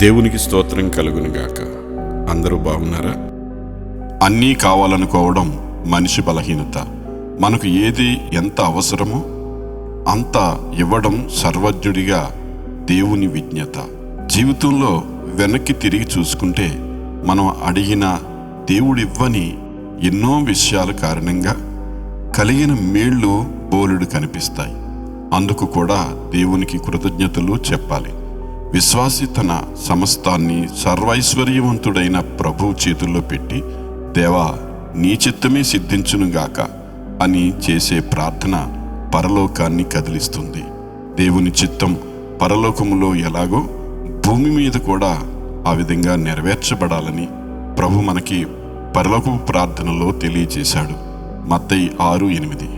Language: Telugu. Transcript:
దేవునికి స్తోత్రం కలుగునుగాక. అందరూ బాగున్నారా? అన్నీ కావాలనుకోవడం మనిషి బలహీనత. మనకు ఏది ఎంత అవసరమో అంత ఇవ్వడం సర్వజ్ఞుడిగా దేవుని విజ్ఞత. జీవితంలో వెనక్కి తిరిగి చూసుకుంటే మనం అడిగిన దేవుడివ్వని ఎన్నో విషయాల కారణంగా కలిగిన మేళ్ళు బోలుడు కనిపిస్తాయి. అందుకు కూడా దేవునికి కృతజ్ఞతలు చెప్పాలి. విశ్వాసి తన సమస్తాన్ని సర్వైశ్వర్యవంతుడైన ప్రభు చేతుల్లో పెట్టి దేవా నీ చిత్తమే సిద్ధించునుగాక అని చేసే ప్రార్థన పరలోకాన్ని కదిలిస్తుంది. దేవుని చిత్తం పరలోకములో ఎలాగో భూమి మీద కూడా ఆ విధంగా నెరవేర్చబడాలని ప్రభు మనకి పరలోకపు ప్రార్థనలో తెలియజేశాడు మత్తయి ఆరు ఎనిమిది.